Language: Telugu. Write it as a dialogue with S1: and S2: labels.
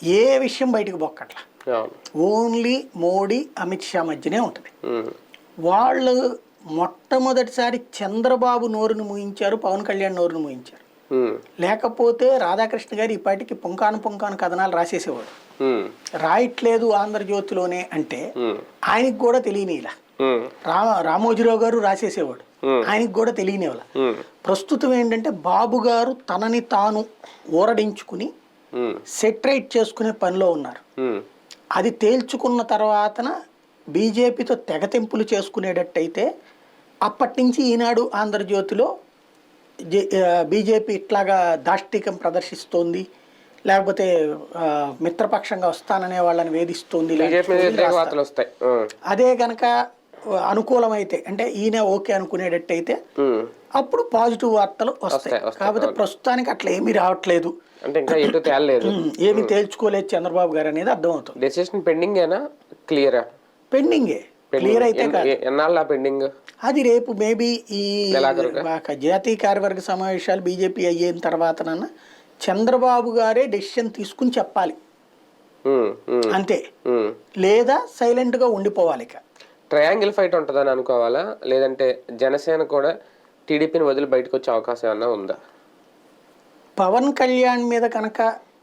S1: ఏ విషయం బయటకు పొక్కట్ల.
S2: అవును.
S1: ఓన్లీ మోడీ అమిత్ షా మధ్యనే ఉంటుంది. వాళ్ళు మొట్టమొదటిసారి చంద్రబాబు నోరును మూయించారు పవన్ కళ్యాణ్ నోరును మూయించారు. లేకపోతే రాధాకృష్ణ గారు ఇప్పటికి పుంకాను పుంకాను కథనాలు రాసేసేవాడు. రాయట్లేదు ఆంధ్రజ్యోతిలోనే అంటే ఆయనకి కూడా తెలియని ఇలా
S2: ఉమ్,
S1: రామ రామోజీరావు గారు రాసేసేవాడు. ఆయనకి కూడా తెలియని వాళ్ళ
S2: ఉమ్,
S1: ప్రస్తుతం ఏంటంటే బాబు గారు తనని తాను ఊరడించుకుని సెటరేట్ చేసుకునే పనిలో ఉన్నారు. అది తేల్చుకున్న తర్వాతన బీజేపీతో తెగతెంపులు చేసుకునేటట్టయితే అప్పటి నుంచి ఈనాడు ఆంధ్రజ్యోతిలో బీజేపీ ఇట్లాగా దాష్టికం ప్రదర్శిస్తోంది లేకపోతే మిత్రపక్షంగా వస్తాననే వాళ్ళని వేధిస్తోంది అదే కనుక అనుకూలమైతే అంటే ఈయన ఓకే అనుకునేటట్టయితే. అప్పుడు పాజిటివ్ వార్తలు వస్తాయి. కాకపోతే ప్రస్తుతానికి అట్లా ఏమీ రావట్లేదు.
S2: అంటే ఇంకా ఎటు తేలలేదు.
S1: ఏమీ తేల్చుకోలేదు చంద్రబాబు గారు అనేది అర్థమవుతుంది.
S2: డెసిషన్ పెండింగ్ ఏనా క్లియరా?
S1: పెండింగే. క్లియర్ అయితే కాదు.
S2: ఎన్నాళ్ళ పెండింగ్?
S1: అది రేపు మేబీ ఈ జాతీయ కార్యవర్గ సమావేశాలు బీజేపీ అయిన తర్వాతనన్నా చంద్రబాబు గారే డెసిషన్ తీసుకుని చెప్పాలి. అంతే. లేదా సైలెంట్గా ఉండిపోవాలి ఇక.
S2: ట్రయాంగిల్ ఫైట్ ఉంటుందని అనుకోవాలా? లేదంటే జనసేన కూడా టీడీపీని వదిలి బయటకు వచ్చే అవకాశం ఏమన్నా ఉందా?
S1: పవన్ కళ్యాణ్ మీద కనుక